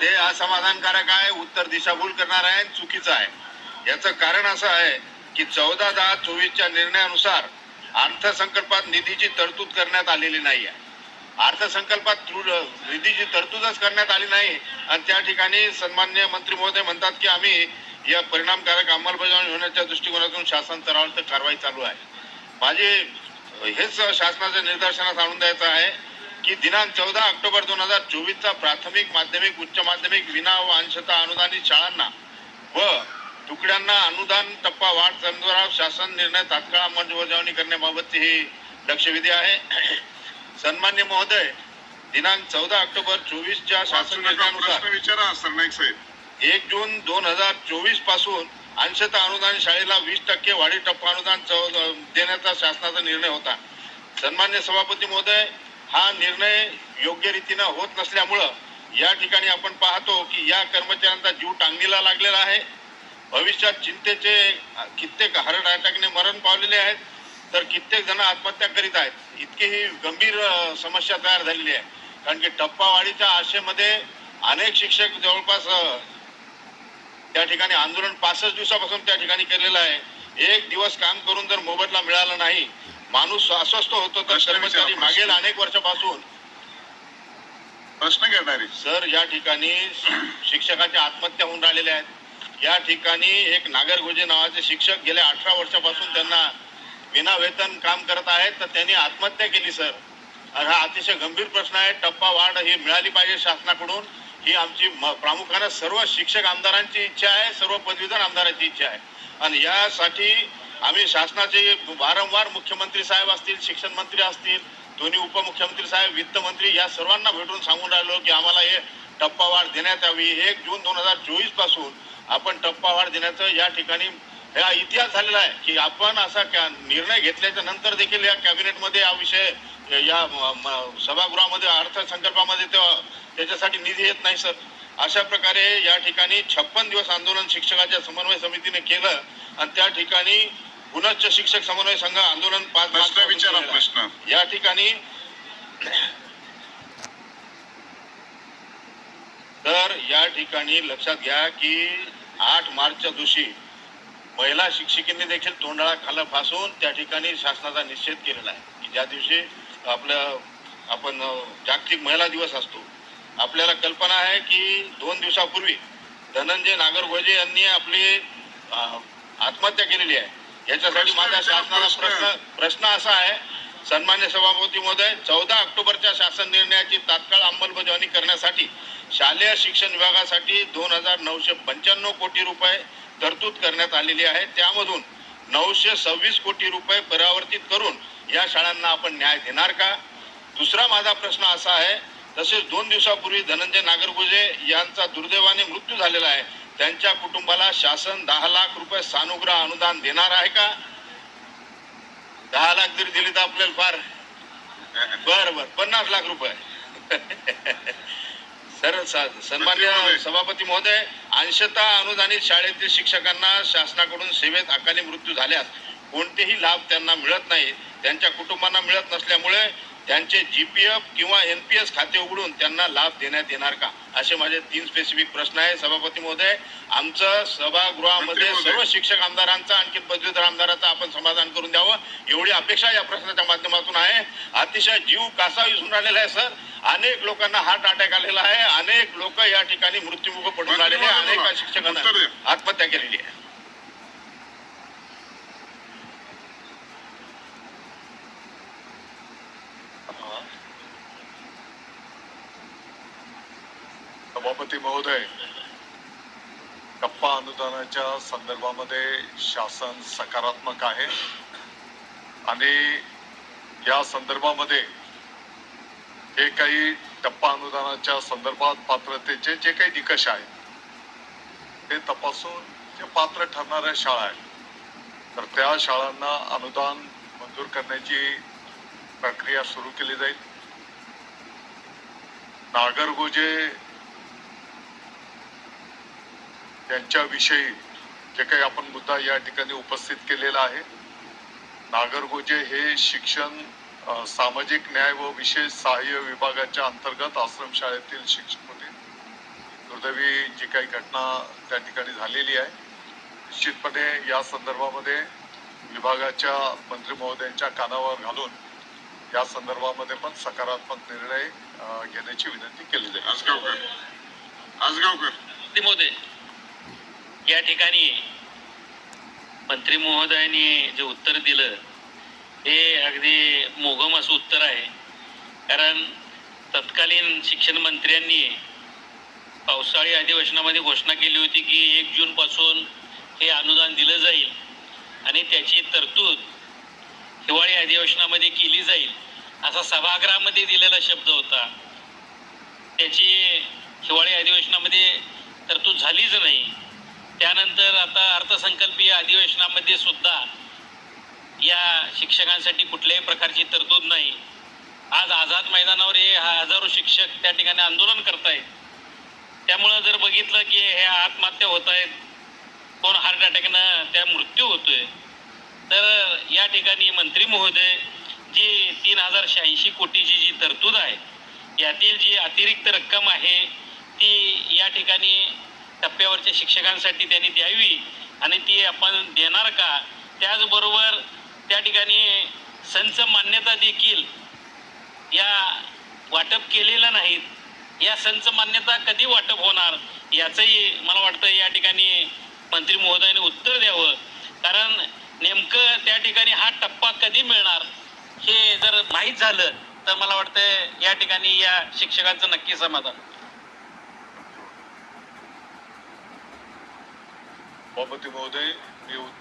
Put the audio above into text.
ते असमाधानकारक आहे उत्तर दिशाभूल करणार आहे चुकीचं आहे. याचं कारण असं आहे की चौदा दहा चोवीसच्या निर्णयानुसार अर्थसंकल्पात निधीची तरतूद करण्यात आलेली नाही आहे. अर्थसंकल्पात निधीची तरतूदच करण्यात आली नाही आणि त्या ठिकाणी सन्मान्य मंत्री महोदय म्हणतात की आम्ही या परिणामकारक अंमलबजावणी होण्याच्या दृष्टिकोनातून शासन स्तरावर कारवाई चालू आहे. माझे हेच शासनाच्या निदर्शनास आणून द्यायचं आहे. की दिनांक चौदा ऑक्टोबर दोन हजार चोवीसचा प्राथमिक माध्यमिक उच्च माध्यमिक विना व अंशतः अनुदानित शाळांना व तुकड्यांना अनुदान टप्पा वाढ संदर्भात शासन निर्णय तात्काळ अंमलबजावणी करण्याबाबतची ही लक्षवेधी आहे. सन्मान्य महोदय दिनांक चौदा ऑक्टोबर चोवीसच्या शासन निर्णयानुसार प्रश्न विचारा सरनाईक साहेब. एक जून दोन हजार चोवीसपासून अंशतः अनुदान शाळेला वीस टक्के वाढी टप्पा अनुदान देण्याचा शासनाचा निर्णय होता. सन्मान्य सभापती महोदय हा निर्णय योग्य रीतीनं होत नसल्यामुळं या ठिकाणी आपण पाहतो की या कर्मचाऱ्यांचा जीव टांगणीला लागलेला आहे. भविष्यात चिंतेचे कित्येक हार्ट अटॅकने मरण पावलेले आहेत. तर कित्येक जण आत्महत्या करीत आहेत. इतकी ही गंभीर समस्या तयार झालेली आहे. कारण की टप्पावाढीच्या आशेमध्ये अनेक शिक्षक जवळपास त्या ठिकाणी आंदोलन पासष्ट दिवसापासून त्या ठिकाणी केलेलं आहे. एक दिवस काम करून जर मोबदला मिळाला नाही माणूस अस्वस्थ होतो तर कर्मचारी. मागील अनेक वर्षापासून. प्रश्न घेणारे सर या ठिकाणी शिक्षकाच्या आत्महत्या होऊन राहिलेल्या आहेत. या ठिकाणी एक नागर गोजे नावाचे शिक्षक गेल्या अठरा वर्षापासून त्यांना विना वेतन काम करत आहेत. तर त्यांनी आत्महत्या केली सर. आणि हा अतिशय गंभीर प्रश्न आहे. टप्पा वाढ ही मिळाली पाहिजे शासनाकडून. ही आमची प्रामुख्यानं सर्व शिक्षक आमदारांची इच्छा आहे सर्व पदवीधर आमदारांची इच्छा आहे. आणि यासाठी आम्ही शासनाचे वारंवार मुख्यमंत्री साहेब असतील शिक्षण मंत्री असतील दोन्ही उपमुख्यमंत्री साहेब वित्त मंत्री या सर्वांना भेटून सांगून राहिलो की आम्हाला हे टप्पा वाढ देण्यात यावी. एक जून दोन हजार चोवीसपासून आपण टप्पा वाढ देण्याचं या ठिकाणी हा इतिहास झालेला आहे की आपण असा क्या- निर्णय घेतल्याच्या नंतर देखील या कॅबिनेटमध्ये हा विषय या म- सभागृहामध्ये अर्थसंकल्पामध्ये तेव्हा त्याच्यासाठी निधी येत नाही सर. अशा प्रकारे या ठिकाणी छप्पन दिवस आंदोलन शिक्षकाच्या समन्वय समितीने केलं आणि त्या ठिकाणी पुनश्च शिक्षक समन्वय संघ आंदोलन पाच प्रश्न विचारा या ठिकाणी तर या ठिकाणी लक्षात घ्या की आठ मार्चच्या दिवशी महिला शिक्षिकेने देखील तोंडाळा खाला फासून त्या ठिकाणी शासनाचा निषेध केलेला आहे. की ज्या दिवशी आपलं आपण जागतिक महिला दिवस असतो आपल्याला कल्पना आहे की दोन दिवसापूर्वी धनंजय नागरगोजे यांनी आपली आत्महत्या केलेली आहे. याच्यासाठी माझ्या शासनाला प्रश्न प्रश्न असा आहे. सन्मान्य सभापती महोदय चौदा ऑक्टोबरच्या शासन निर्णयाची तात्काळ अंमलबजावणी करण्यासाठी शालेय शिक्षण विभागासाठी दोन हजार नऊशे पंच्याण्णव कोटी रुपये तरतूद करण्यात आलेली आहे. त्यामधून नऊशे सव्वीस कोटी रुपये परावर्तित करून या शाळांना आपण न्याय देणार का? दुसरा माझा प्रश्न असा आहे तसेच दोन दिवसापूर्वी धनंजय नागरगोजे यांचा दुर्दैवाने मृत्यू झालेला आहे. त्यांच्या कुटुंबाला शासन दहा लाख रुपये सानुग्रह अनुदान देणार आहे का? दहा लाख जरी दिले तर आपल्याला फार बर बर. पन्नास लाख रुपये. सर सन्मान्य सभापती महोदय अंशतः अनुदानित शाळेतील शिक्षकांना शासनाकडून सेवेत अकाली मृत्यू झाल्यास कोणतेही लाभ त्यांना मिळत नाही. त्यांच्या कुटुंबांना मिळत नसल्यामुळे त्यांचे जीपीएफ किंवा एनपीएस खाते उघडून त्यांना लाभ देण्यात येणार का? असे माझे तीन स्पेसिफिक प्रश्न आहे सभापती महोदय आमचं सभागृहामध्ये. सर्व शिक्षक आमदारांचा आणखी पदवीधर आमदाराचा आपण समाधान करून द्यावं. एवढी अपेक्षा या प्रश्नाच्या माध्यमातून आहे. अतिशय जीव कासा विसून राहिलेला आहे सर. अनेक लोकांना हार्ट अटॅक आलेला आहे. अनेक लोक या ठिकाणी मृत्यूमुख पडून राहिलेले अनेक. शिक्षकांना. आत्महत्या केलेली आहे सभापती महोदय टप्पा अनुदानाच्या संदर्भामध्ये शासन सकारात्मक आहे आणि या संदर्भामध्ये हे काही टप्पा अनुदानाच्या संदर्भात पात्रतेचे जे काही निकष आहेत ते तपासून जे पात्र ठरणाऱ्या शाळा आहेत तर त्या शाळांना अनुदान मंजूर करण्याची प्रक्रिया सुरू केली जाईल. नागरगोजे त्यांच्याविषयी जे काही आपण मुद्दा या ठिकाणी उपस्थित केलेला आहे. नागरगोजे हे शिक्षण सामाजिक न्याय व विशेष सहाय्य विभागाच्या अंतर्गत आश्रमशाळेतील शिक्षक होते. दुर्दैवी जी काही घटना त्या ठिकाणी झालेली आहे. निश्चितपणे या संदर्भामध्ये विभागाच्या मंत्री महोदयांच्या कानावर घालून या संदर्भामध्ये पण सकारात्मक निर्णय घेण्याची विनंती केली जाईल. आजगावकर. आजगावकर. या ठिकाणी मंत्री महोदयांनी जे उत्तर दिलं हे अगदी मोगम असं उत्तर आहे. कारण तत्कालीन शिक्षण मंत्र्यांनी पावसाळी अधिवेशनामध्ये घोषणा केली होती की एक जूनपासून हे अनुदान दिलं जाईल आणि त्याची तरतूद हिवाळी अधिवेशनामध्ये केली जाईल असा सभागृहामध्ये दिलेला शब्द होता. त्याची हिवाळी अधिवेशनामध्ये तरतूद झालीच नाही. आता अर्थसंकल्पीय अधिवेशनामध्ये सुद्धा या शिक्षकांसाठी कुठल्याही प्रकारची तरतूद नाही. आज आझाद मैदानावर हे हजारो शिक्षक त्या ठिकाणी आंदोलन करतायत. त्यामुळं जर बघितलं की हे आत्महत्या होत आहेत कोण हार्ट अटॅकनं त्या मृत्यू होतोय तर या ठिकाणी मंत्री महोदय जी तीन हजार शहाऐंशी कोटीची जी तरतूद आहे यातील जी अतिरिक्त रक्कम आहे ती या ठिकाणी टप्प्यावरच्या शिक्षकांसाठी त्यांनी द्यावी आणि ती आपण देणार का? त्याचबरोबर त्या ठिकाणी संच मान्यता देखील या वाटप केलेल्या नाहीत या संच मान्यता कधी वाटप होणार? याचंही मला वाटतं या ठिकाणी मंत्री महोदयाने उत्तर द्यावं. कारण नेमकं त्या ठिकाणी हा टप्पा कधी मिळणार हे जर माहीत झालं तर मला वाटतं या ठिकाणी या शिक्षकांचं नक्की समाधान. सभापती महोदय मी उत्तर